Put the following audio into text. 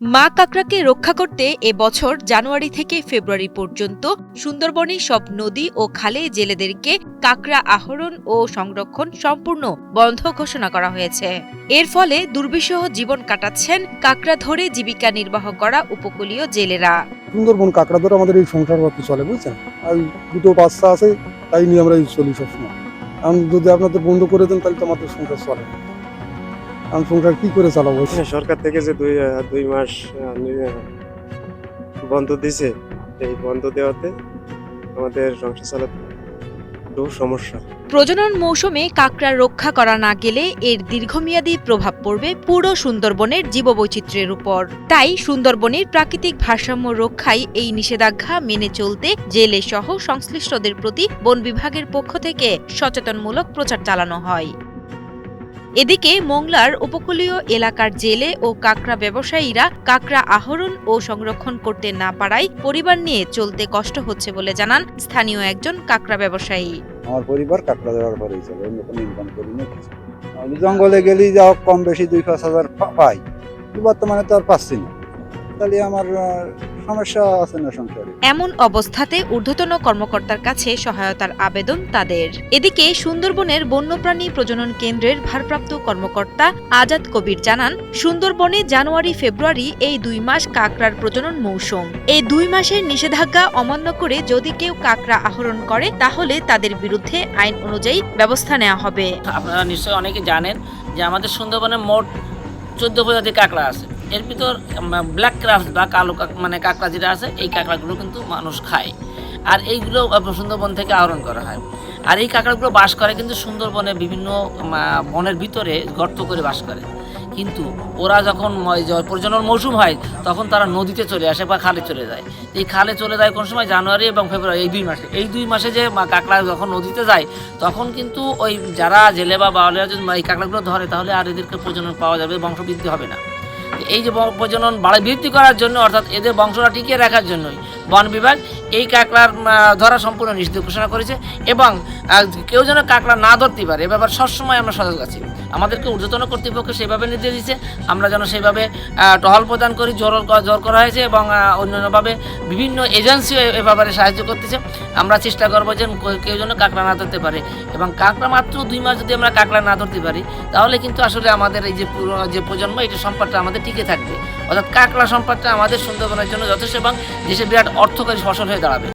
মা কাকড়াকে রক্ষা করতে এবছর জানুয়ারি থেকে ফেব্রুয়ারি পর্যন্ত সুন্দরবনে সব নদী ও খালে জেলেদেরকে কাকড়া আহরণ ও সংরক্ষণ সম্পূর্ণ বন্ধ ঘোষণা করা হয়েছে। এর ফলে দুর্বিষহ জীবন কাটাচ্ছেন কাকড়া ধরে জীবিকা নির্বাহ করা উপকূলীয় জেলেরা। সুন্দরবন কাঁকড়া ধরে আমাদের এই সংসার বাকি চলে, বুঝছেন? আর দুটো বাচ্চা আছে, তাই নিয়ে আমরা চলি সবসময়। এখন যদি আপনাদের বন্ধ করে দেন, তাহলে তো আমাদের সংসার চলে আমি সংসার কি করে চালাবো? সরকার থেকে যে দুই দুই মাস বন্ধ দিছে এই বন্ধ দেওয়াতে আমাদের সংসার চালাতে সমস্যা। প্রজনন মৌসুমে কাকড়া রক্ষা করা না গেলে এর দীর্ঘমেয়াদী প্রভাব পড়বে পুরো সুন্দরবনের জীববৈচিত্র্যের উপর। তাই সুন্দরবনের প্রাকৃতিক ভারসাম্য রক্ষায় এই নিষেধাজ্ঞা মেনে চলতে জেলে সহ সংশ্লিষ্টদের প্রতি বন বিভাগের পক্ষ থেকে সচেতনমূলক প্রচার চালানো হয়। এদিকে মোংলার উপকূলীয় এলাকার জেলে ও কাকড়া ব্যবসায়ীরা কাকড়া আহরণ ও সংরক্ষণ করতে না পারায় পরিবার নিয়ে চলতে কষ্ট হচ্ছে বলে জানান স্থানীয় একজন কাকড়া ব্যবসায়ী। আমার পরিবার কাঁকড়া ধরার পরেই চলে অন্য কোনো ইনকাম করি না আমি জঙ্গলে গেলেই যা কম বেশি দুই পাঁচ হাজার পাই। বর্তমানে তো আর পাচ্ছি না। তাহলে আমার সমস্যা আছে না সংসারে? এমন অবস্থাতে ঊর্ধ্বতন কর্মকর্তার কাছে সহায়তার আবেদন তাদের। এদিকে সুন্দরবনের বন্যপ্রাণী প্রজনন কেন্দ্রের ভারপ্রাপ্ত কর্মকর্তা আজাদ কবির জানান সুন্দরবনে জানুয়ারি ফেব্রুয়ারি এই দুই মাস কাকড়ার প্রজনন মৌসুম। এই দুই মাসের নিষেধাজ্ঞা অমান্য করে যদি কেউ কাকড়া আহরণ করে তাহলে তাদের বিরুদ্ধে আইন অনুযায়ী ব্যবস্থা নেওয়া হবে। আপনারা নিশ্চয়ই অনেকে জানেন যে আমাদের সুন্দরবনে মোট চোদ্দ প্রজাতির কাঁকড়া আছে। এর ভিতর ব্ল্যাক ক্রাফট বা কালো মানে কাঁকড়া যেটা আছে, এই কাঁকড়াগুলো কিন্তু মানুষ খায়। আর এইগুলো সুন্দরবন থেকে আহরণ করা হয়। আর এই কাঁকড়াগুলো বাস করে কিন্তু সুন্দরবনে বিভিন্ন বনের ভিতরে গর্ত করে বাস করে। কিন্তু ওরা যখন প্রজনন মৌসুম হয়, তখন তারা নদীতে চলে আসে বা খালে চলে যায়। এই খালে চলে যায় কোন সময়? জানুয়ারি এবং ফেব্রুয়ারি, এই দুই মাসে। এই দুই মাসে যে কাঁকড়া যখন নদীতে যায়, তখন কিন্তু ওই যারা জেলে বা বাউলেরা যদি এই কাঁকড়াগুলো ধরে, তাহলে আর এদেরকে প্রজনন পাওয়া যাবে, বংশবৃদ্ধি হবে না। এই যে প্রজনন বাড়া বৃদ্ধি করার জন্য অর্থাৎ এদের বংশটা টিকিয়ে রাখার জন্যই। বন বিভাগ এই কাঁকড়ার ধরা সম্পূর্ণ নিষিদ্ধ ঘোষণা করেছে এবং কেউ যেন কাঁকড়া না ধরতে পারে, এ ব্যাপার সবসময় আমরা সজাগ আছি। আমাদেরকে ঊর্ধ্বতন কর্তৃপক্ষ সেভাবে নির্দেশ দিচ্ছে আমরা যেন সেইভাবে টহল প্রদান করি, জোর জোর করা হয়েছে এবং অন্যান্যভাবে বিভিন্ন এজেন্সিও এ ব্যাপারে সাহায্য করতেছে। আমরা চেষ্টা করব যে কেউ- যেন কাঁকড়া না ধরতে পারে এবং কাঁকড়া মাত্র দুই মাস যদি আমরা কাঁকড়া না ধরতে পারি, তাহলে কিন্তু আসলে আমাদের এই যে যে প্রজন্ম, এটা সম্পদটা আমাদের টিকে থাকবে। অর্থাৎ কাঁকড়া সম্পদটা আমাদের সুন্দরবনের জন্য যথেষ্ট এবং দেশে বিরাট অর্থকারী ফসল হয়ে দাঁড়াবে।